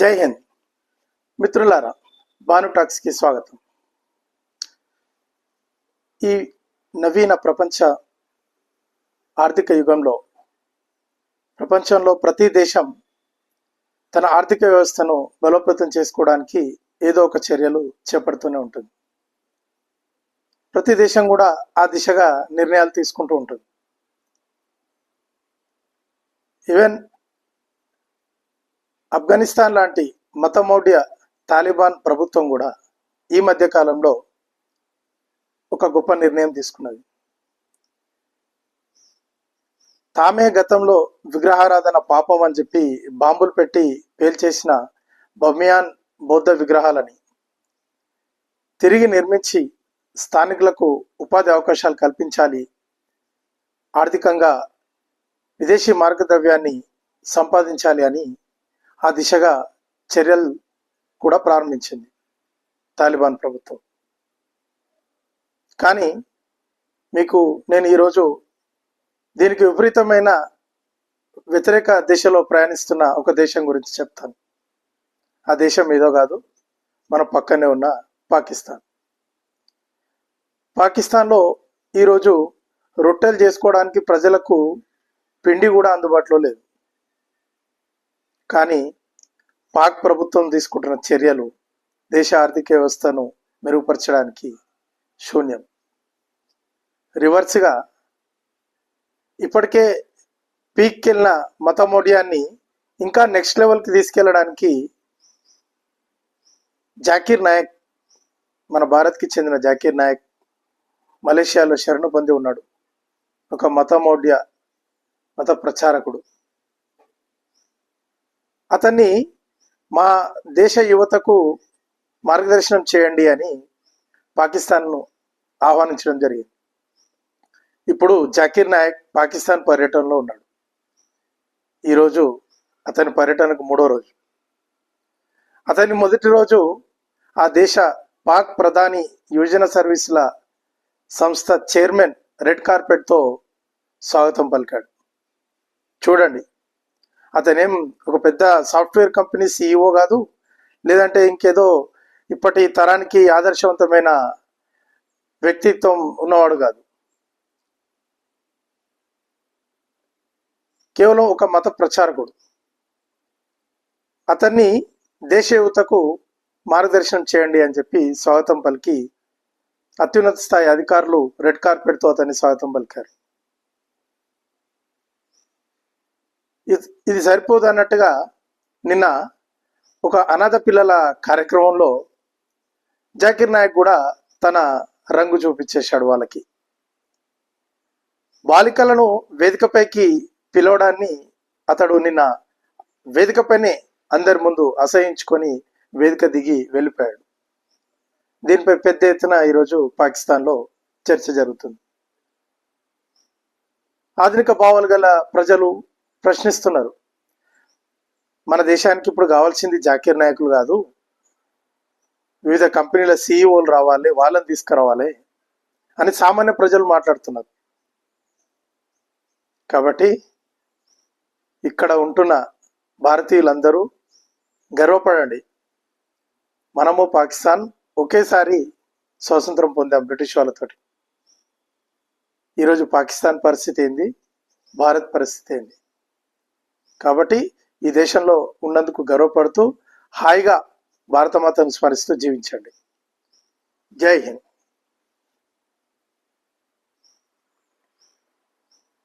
జై హింద్. మిత్రులారా భాను టాక్స్కి స్వాగతం. ఈ నవీన ప్రపంచ ఆర్థిక యుగంలో ప్రపంచంలో ప్రతి దేశం తన ఆర్థిక వ్యవస్థను బలోపేతం చేసుకోవడానికి ఏదో ఒక చర్యలు చేపడుతూనే ఉంటుంది. ప్రతి దేశం కూడా ఆ దిశగా నిర్ణయాలు తీసుకుంటూ ఉంటుంది. ఈవెన్ ఆఫ్ఘనిస్తాన్ లాంటి మతమౌఢ్య తాలిబాన్ ప్రభుత్వం కూడా ఈ మధ్య కాలంలో ఒక గొప్ప నిర్ణయం తీసుకున్నది. తామే గతంలో విగ్రహారాధన పాపం అని చెప్పి బాంబులు పెట్టి పేల్చేసిన బమియాన్ బౌద్ధ విగ్రహాలని తిరిగి నిర్మించి స్థానికులకు ఉపాధి అవకాశాలు కల్పించాలి ఆర్థికంగా విదేశీ మార్గద్రవ్యాన్ని సంపాదించాలి అని ఆ దిశగా చర్యలు కూడా ప్రారంభించింది తాలిబాన్ ప్రభుత్వం. కానీ మీకు నేను ఈరోజు దీనికి విపరీతమైన వ్యతిరేక దిశలో ప్రయాణిస్తున్న ఒక దేశం గురించి చెప్తాను. ఆ దేశం ఏదో కాదు మన పక్కనే ఉన్న పాకిస్తాన్. పాకిస్తాన్లో ఈరోజు రొట్టెలు చేసుకోవడానికి ప్రజలకు పిండి కూడా అందుబాటులో లేదు. కానీ పాక్ ప్రభుత్వం తీసుకుంటున్న చర్యలు దేశ ఆర్థిక వ్యవస్థను మెరుగుపరచడానికి శూన్యం. రివర్స్గా ఇప్పటికే పీక్కెళ్ళిన మతమోడియాన్ని ఇంకా నెక్స్ట్ లెవెల్కి తీసుకెళ్ళడానికి జాకీర్ నాయక్ మన భారత్కి చెందిన జాకీర్ నాయక్ మలేషియాలో శరణు పొంది ఉన్నాడు. ఒక మతమోడ్య మత ప్రచారకుడు. అతన్ని మా దేశ యువతకు మార్గదర్శనం చేయండి అని పాకిస్తాన్ను ఆహ్వానించడం జరిగింది. ఇప్పుడు జాకీర్ నాయక్ పాకిస్తాన్ పర్యటనలో ఉన్నాడు. ఈరోజు అతని పర్యటనకు మూడో రోజు. అతని మొదటి రోజు ఆ దేశ పాక్ ప్రధాని యువజన సర్వీసుల సంస్థ చైర్మన్ రెడ్ కార్పెట్తో స్వాగతం పలికాడు. చూడండి అతనేం ఒక పెద్ద సాఫ్ట్వేర్ కంపెనీ సీఈఓ కాదు లేదంటే ఇంకేదో ఇప్పటి తరానికి ఆదర్శవంతమైన వ్యక్తిత్వం ఉన్నవాడు కాదు. కేవలం ఒక మత ప్రచారకుడు. అతన్ని దేశ యువతకు మార్గదర్శనం చేయండి అని చెప్పి స్వాగతం పలికి అత్యున్నత స్థాయి అధికారులు రెడ్ కార్పెట్తో అతన్ని స్వాగతం పలికారు. ఇది సరిపోదు అన్నట్టుగా నిన్న ఒక అనాథ పిల్లల కార్యక్రమంలో జాకిర్ నాయక్ కూడా తన రంగు చూపించేశాడు వాళ్ళకి. బాలికలను వేదికపైకి పిలవడాన్ని అతడు నిన్న వేదికపైనే అందరి ముందు అసహించుకొని వేదిక దిగి వెళ్ళిపోయాడు. దీనిపై పెద్ద ఎత్తున ఈరోజు పాకిస్తాన్లో చర్చ జరుగుతుంది. ఆధునిక భావాలు గల ప్రజలు ప్రశ్నిస్తున్నారు. మన దేశానికి ఇప్పుడు కావాల్సింది జాకీర్ నాయకులు కాదు. వివిధ కంపెనీల సీఈఓలు రావాలి వాళ్ళని తీసుకురావాలి అని సామాన్య ప్రజలు మాట్లాడుతున్నారు. కాబట్టి ఇక్కడ ఉంటున్న భారతీయులందరూ గర్వపడండి. మనము పాకిస్తాన్ ఒకేసారి స్వాతంత్రం పొందాం బ్రిటిష్ వాళ్ళతోటి. ఈరోజు పాకిస్తాన్ పరిస్థితి ఏంది? భారత్ పరిస్థితి ఏంది? కాబట్టి ఈ దేశంలో ఉన్నందుకు గర్వపడుతూ హాయిగా భారతమాతను స్మరిస్తూ జీవించండి. జై హింద్.